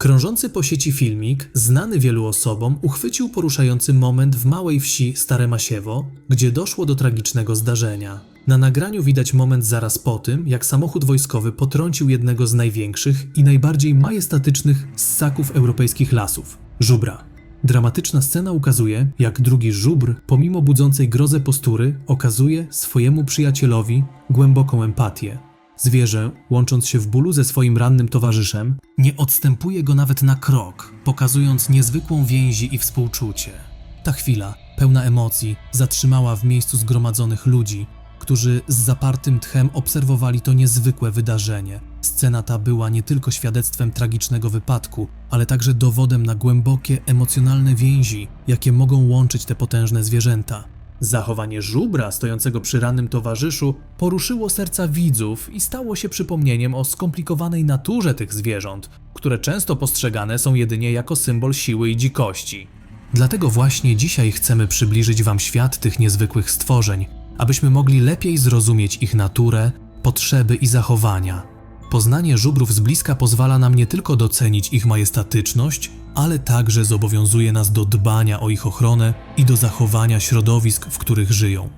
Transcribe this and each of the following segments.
Krążący po sieci filmik, znany wielu osobom, uchwycił poruszający moment w małej wsi Stare Masiewo, gdzie doszło do tragicznego zdarzenia. Na nagraniu widać moment zaraz po tym, jak samochód wojskowy potrącił jednego z największych i najbardziej majestatycznych ssaków europejskich lasów żubra. Dramatyczna scena ukazuje, jak drugi żubr, pomimo budzącej grozę postury, okazuje swojemu przyjacielowi głęboką empatię. Zwierzę, łącząc się w bólu ze swoim rannym towarzyszem, nie odstępuje go nawet na krok, pokazując niezwykłą więzi i współczucie. Ta chwila, pełna emocji, zatrzymała w miejscu zgromadzonych ludzi, którzy z zapartym tchem obserwowali to niezwykłe wydarzenie. Scena ta była nie tylko świadectwem tragicznego wypadku, ale także dowodem na głębokie emocjonalne więzi, jakie mogą łączyć te potężne zwierzęta. Zachowanie żubra stojącego przy rannym towarzyszu poruszyło serca widzów i stało się przypomnieniem o skomplikowanej naturze tych zwierząt, które często postrzegane są jedynie jako symbol siły i dzikości. Dlatego właśnie dzisiaj chcemy przybliżyć Wam świat tych niezwykłych stworzeń, abyśmy mogli lepiej zrozumieć ich naturę, potrzeby i zachowania. Poznanie żubrów z bliska pozwala nam nie tylko docenić ich majestatyczność, ale także zobowiązuje nas do dbania o ich ochronę i do zachowania środowisk, w których żyją.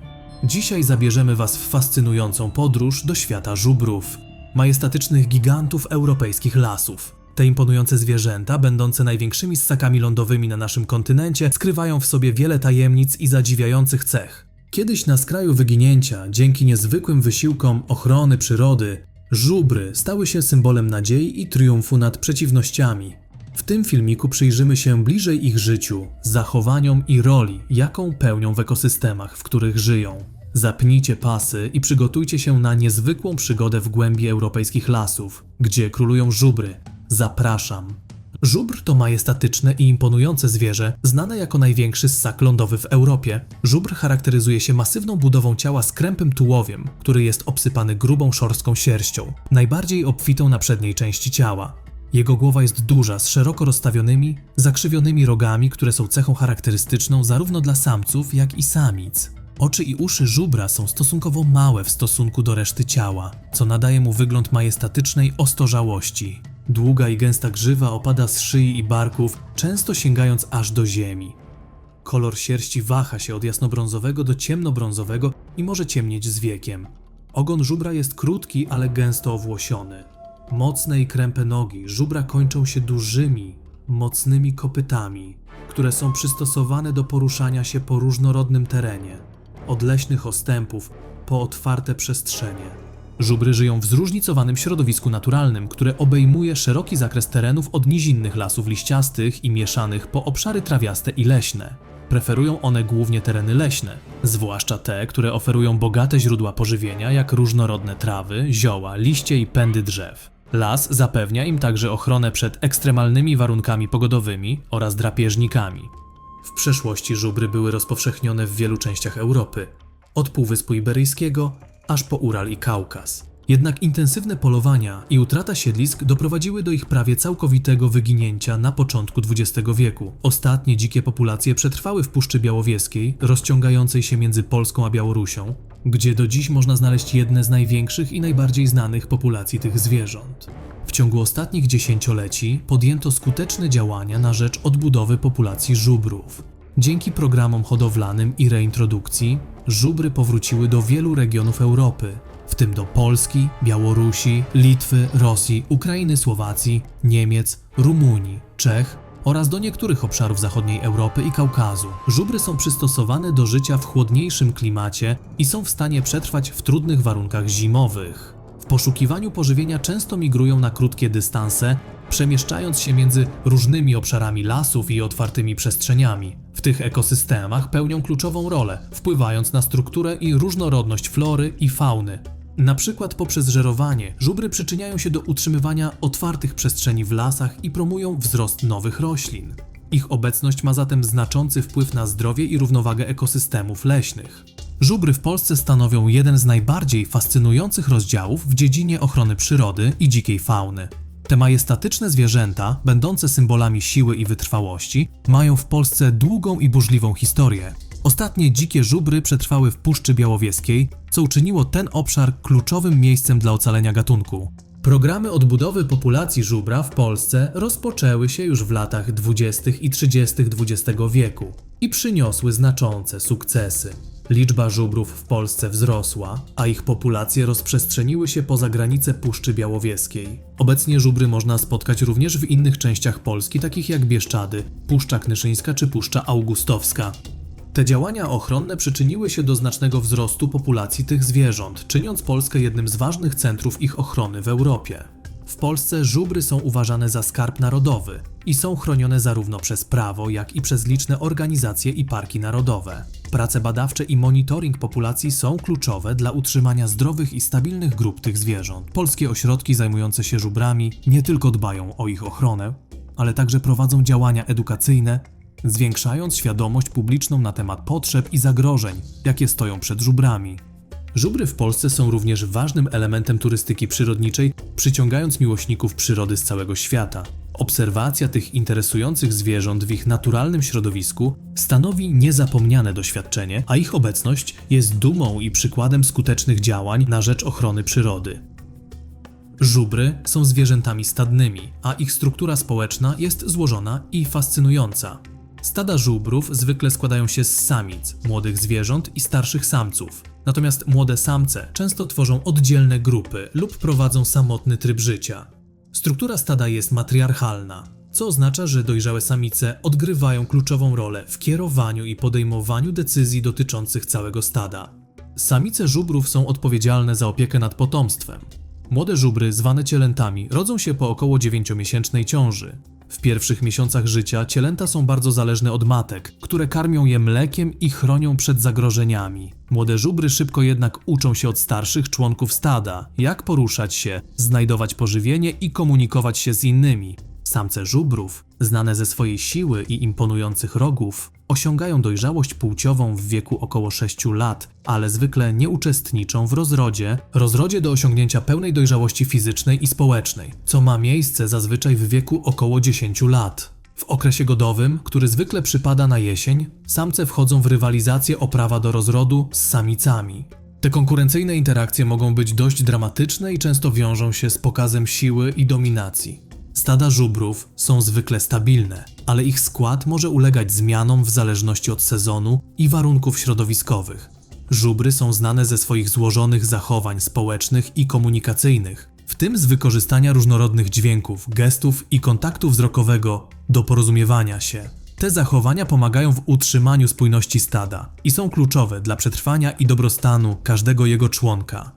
Dzisiaj zabierzemy Was w fascynującą podróż do świata żubrów, majestatycznych gigantów europejskich lasów. Te imponujące zwierzęta, będące największymi ssakami lądowymi na naszym kontynencie, skrywają w sobie wiele tajemnic i zadziwiających cech. Kiedyś na skraju wyginięcia, dzięki niezwykłym wysiłkom ochrony przyrody, żubry stały się symbolem nadziei i triumfu nad przeciwnościami. W tym filmiku przyjrzymy się bliżej ich życiu, zachowaniom i roli, jaką pełnią w ekosystemach, w których żyją. Zapnijcie pasy i przygotujcie się na niezwykłą przygodę w głębi europejskich lasów, gdzie królują żubry. Zapraszam. Żubr to majestatyczne i imponujące zwierzę, znane jako największy ssak lądowy w Europie. Żubr charakteryzuje się masywną budową ciała z krępym tułowiem, który jest obsypany grubą szorstką sierścią, najbardziej obfitą na przedniej części ciała. Jego głowa jest duża, z szeroko rozstawionymi, zakrzywionymi rogami, które są cechą charakterystyczną zarówno dla samców, jak i samic. Oczy i uszy żubra są stosunkowo małe w stosunku do reszty ciała, co nadaje mu wygląd majestatycznej ostórzałości. Długa i gęsta grzywa opada z szyi i barków, często sięgając aż do ziemi. Kolor sierści waha się od jasnobrązowego do ciemnobrązowego i może ciemnieć z wiekiem. Ogon żubra jest krótki, ale gęsto owłosiony. Mocne i krępe nogi żubra kończą się dużymi, mocnymi kopytami, które są przystosowane do poruszania się po różnorodnym terenie, od leśnych ostępów po otwarte przestrzenie. Żubry żyją w zróżnicowanym środowisku naturalnym, które obejmuje szeroki zakres terenów od nizinnych lasów liściastych i mieszanych po obszary trawiaste i leśne. Preferują one głównie tereny leśne, zwłaszcza te, które oferują bogate źródła pożywienia, jak różnorodne trawy, zioła, liście i pędy drzew. Las zapewnia im także ochronę przed ekstremalnymi warunkami pogodowymi oraz drapieżnikami. W przeszłości żubry były rozpowszechnione w wielu częściach Europy, od Półwyspu Iberyjskiego aż po Ural i Kaukaz. Jednak intensywne polowania i utrata siedlisk doprowadziły do ich prawie całkowitego wyginięcia na początku XX wieku. Ostatnie dzikie populacje przetrwały w Puszczy Białowieskiej, rozciągającej się między Polską a Białorusią, gdzie do dziś można znaleźć jedne z największych i najbardziej znanych populacji tych zwierząt. W ciągu ostatnich dziesięcioleci podjęto skuteczne działania na rzecz odbudowy populacji żubrów. Dzięki programom hodowlanym i reintrodukcji, żubry powróciły do wielu regionów Europy, w tym do Polski, Białorusi, Litwy, Rosji, Ukrainy, Słowacji, Niemiec, Rumunii, Czech oraz do niektórych obszarów zachodniej Europy i Kaukazu. Żubry są przystosowane do życia w chłodniejszym klimacie i są w stanie przetrwać w trudnych warunkach zimowych. W poszukiwaniu pożywienia często migrują na krótkie dystanse, przemieszczając się między różnymi obszarami lasów i otwartymi przestrzeniami. W tych ekosystemach pełnią kluczową rolę, wpływając na strukturę i różnorodność flory i fauny. Na przykład poprzez żerowanie żubry przyczyniają się do utrzymywania otwartych przestrzeni w lasach i promują wzrost nowych roślin. Ich obecność ma zatem znaczący wpływ na zdrowie i równowagę ekosystemów leśnych. Żubry w Polsce stanowią jeden z najbardziej fascynujących rozdziałów w dziedzinie ochrony przyrody i dzikiej fauny. Te majestatyczne zwierzęta, będące symbolami siły i wytrwałości, mają w Polsce długą i burzliwą historię. Ostatnie dzikie żubry przetrwały w Puszczy Białowieskiej, co uczyniło ten obszar kluczowym miejscem dla ocalenia gatunku. Programy odbudowy populacji żubra w Polsce rozpoczęły się już w latach 20. i 30. XX wieku i przyniosły znaczące sukcesy. Liczba żubrów w Polsce wzrosła, a ich populacje rozprzestrzeniły się poza granice Puszczy Białowieskiej. Obecnie żubry można spotkać również w innych częściach Polski, takich jak Bieszczady, Puszcza Knyszyńska czy Puszcza Augustowska. Te działania ochronne przyczyniły się do znacznego wzrostu populacji tych zwierząt, czyniąc Polskę jednym z ważnych centrów ich ochrony w Europie. W Polsce żubry są uważane za skarb narodowy i są chronione zarówno przez prawo, jak i przez liczne organizacje i parki narodowe. Prace badawcze i monitoring populacji są kluczowe dla utrzymania zdrowych i stabilnych grup tych zwierząt. Polskie ośrodki zajmujące się żubrami nie tylko dbają o ich ochronę, ale także prowadzą działania edukacyjne zwiększając świadomość publiczną na temat potrzeb i zagrożeń, jakie stoją przed żubrami. Żubry w Polsce są również ważnym elementem turystyki przyrodniczej, przyciągając miłośników przyrody z całego świata. Obserwacja tych interesujących zwierząt w ich naturalnym środowisku stanowi niezapomniane doświadczenie, a ich obecność jest dumą i przykładem skutecznych działań na rzecz ochrony przyrody. Żubry są zwierzętami stadnymi, a ich struktura społeczna jest złożona i fascynująca. Stada żubrów zwykle składają się z samic, młodych zwierząt i starszych samców. Natomiast młode samce często tworzą oddzielne grupy lub prowadzą samotny tryb życia. Struktura stada jest matriarchalna, co oznacza, że dojrzałe samice odgrywają kluczową rolę w kierowaniu i podejmowaniu decyzji dotyczących całego stada. Samice żubrów są odpowiedzialne za opiekę nad potomstwem. Młode żubry, zwane cielętami, rodzą się po około 9-miesięcznej ciąży. W pierwszych miesiącach życia cielęta są bardzo zależne od matek, które karmią je mlekiem i chronią przed zagrożeniami. Młode żubry szybko jednak uczą się od starszych członków stada, jak poruszać się, znajdować pożywienie i komunikować się z innymi. Samce żubrów, znane ze swojej siły i imponujących rogów, osiągają dojrzałość płciową w wieku około 6 lat, ale zwykle nie uczestniczą w rozrodzie, rozrodzie do osiągnięcia pełnej dojrzałości fizycznej i społecznej, co ma miejsce zazwyczaj w wieku około 10 lat. W okresie godowym, który zwykle przypada na jesień, samce wchodzą w rywalizację o prawa do rozrodu z samicami. Te konkurencyjne interakcje mogą być dość dramatyczne i często wiążą się z pokazem siły i dominacji. Stada żubrów są zwykle stabilne, ale ich skład może ulegać zmianom w zależności od sezonu i warunków środowiskowych. Żubry są znane ze swoich złożonych zachowań społecznych i komunikacyjnych, w tym z wykorzystania różnorodnych dźwięków, gestów i kontaktu wzrokowego do porozumiewania się. Te zachowania pomagają w utrzymaniu spójności stada i są kluczowe dla przetrwania i dobrostanu każdego jego członka.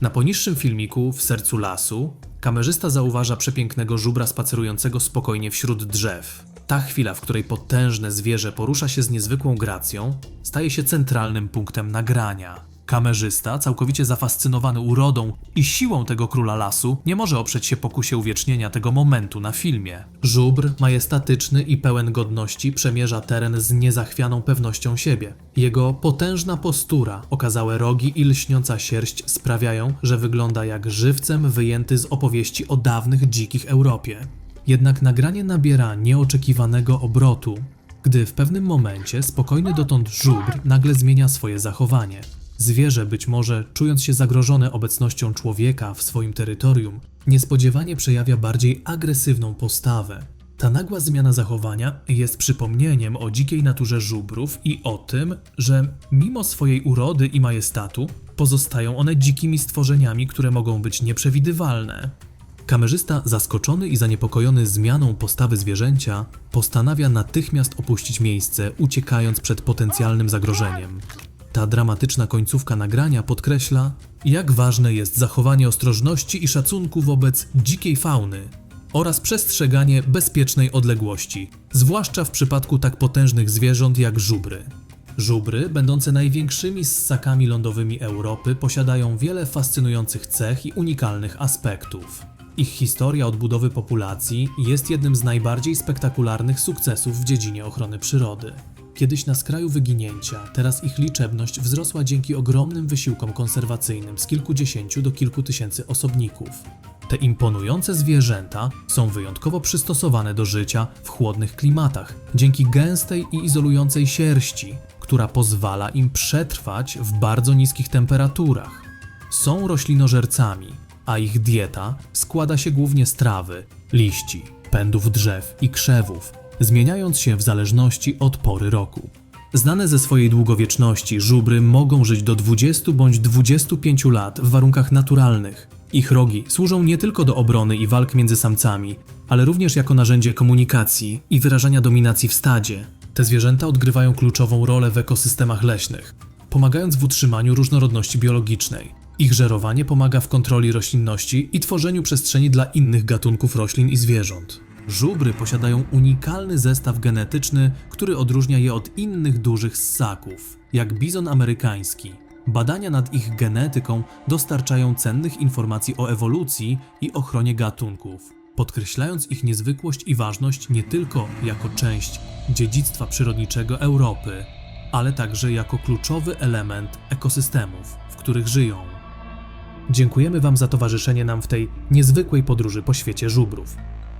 Na poniższym filmiku w sercu lasu kamerzysta zauważa przepięknego żubra spacerującego spokojnie wśród drzew. Ta chwila, w której potężne zwierzę porusza się z niezwykłą gracją, staje się centralnym punktem nagrania. Kamerzysta, całkowicie zafascynowany urodą i siłą tego króla lasu, nie może oprzeć się pokusie uwiecznienia tego momentu na filmie. Żubr, majestatyczny i pełen godności, przemierza teren z niezachwianą pewnością siebie. Jego potężna postura, okazałe rogi i lśniąca sierść sprawiają, że wygląda jak żywcem wyjęty z opowieści o dawnych dzikich Europie. Jednak nagranie nabiera nieoczekiwanego obrotu, gdy w pewnym momencie spokojny dotąd żubr nagle zmienia swoje zachowanie. Zwierzę, być może czując się zagrożone obecnością człowieka w swoim terytorium, niespodziewanie przejawia bardziej agresywną postawę. Ta nagła zmiana zachowania jest przypomnieniem o dzikiej naturze żubrów i o tym, że mimo swojej urody i majestatu, pozostają one dzikimi stworzeniami, które mogą być nieprzewidywalne. Kamerzysta, zaskoczony i zaniepokojony zmianą postawy zwierzęcia, postanawia natychmiast opuścić miejsce, uciekając przed potencjalnym zagrożeniem. Ta dramatyczna końcówka nagrania podkreśla, jak ważne jest zachowanie ostrożności i szacunku wobec dzikiej fauny oraz przestrzeganie bezpiecznej odległości, zwłaszcza w przypadku tak potężnych zwierząt jak żubry. Żubry, będące największymi ssakami lądowymi Europy, posiadają wiele fascynujących cech i unikalnych aspektów. Ich historia odbudowy populacji jest jednym z najbardziej spektakularnych sukcesów w dziedzinie ochrony przyrody. Kiedyś na skraju wyginięcia, teraz ich liczebność wzrosła dzięki ogromnym wysiłkom konserwacyjnym z kilkudziesięciu do kilku tysięcy osobników. Te imponujące zwierzęta są wyjątkowo przystosowane do życia w chłodnych klimatach dzięki gęstej i izolującej sierści, która pozwala im przetrwać w bardzo niskich temperaturach. Są roślinożercami, a ich dieta składa się głównie z trawy, liści, pędów drzew i krzewów, zmieniając się w zależności od pory roku. Znane ze swojej długowieczności, żubry mogą żyć do 20 bądź 25 lat w warunkach naturalnych. Ich rogi służą nie tylko do obrony i walk między samcami, ale również jako narzędzie komunikacji i wyrażania dominacji w stadzie. Te zwierzęta odgrywają kluczową rolę w ekosystemach leśnych, pomagając w utrzymaniu różnorodności biologicznej. Ich żerowanie pomaga w kontroli roślinności i tworzeniu przestrzeni dla innych gatunków roślin i zwierząt. Żubry posiadają unikalny zestaw genetyczny, który odróżnia je od innych dużych ssaków, jak bizon amerykański. Badania nad ich genetyką dostarczają cennych informacji o ewolucji i ochronie gatunków, podkreślając ich niezwykłość i ważność nie tylko jako część dziedzictwa przyrodniczego Europy, ale także jako kluczowy element ekosystemów, w których żyją. Dziękujemy Wam za towarzyszenie nam w tej niezwykłej podróży po świecie żubrów.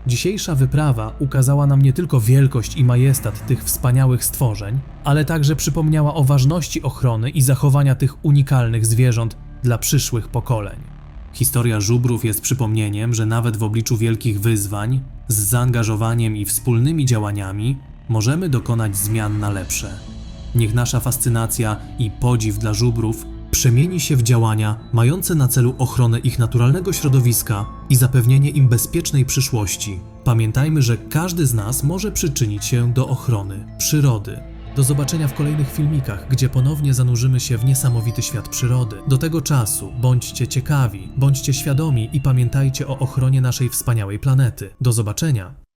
Dzisiejsza wyprawa ukazała nam nie tylko wielkość i majestat tych wspaniałych stworzeń, ale także przypomniała o ważności ochrony i zachowania tych unikalnych zwierząt dla przyszłych pokoleń. Historia żubrów jest przypomnieniem, że nawet w obliczu wielkich wyzwań, z zaangażowaniem i wspólnymi działaniami, możemy dokonać zmian na lepsze. Niech nasza fascynacja i podziw dla żubrów przemieni się w działania mające na celu ochronę ich naturalnego środowiska i zapewnienie im bezpiecznej przyszłości. Pamiętajmy, że każdy z nas może przyczynić się do ochrony przyrody. Do zobaczenia w kolejnych filmikach, gdzie ponownie zanurzymy się w niesamowity świat przyrody. Do tego czasu bądźcie ciekawi, bądźcie świadomi i pamiętajcie o ochronie naszej wspaniałej planety. Do zobaczenia!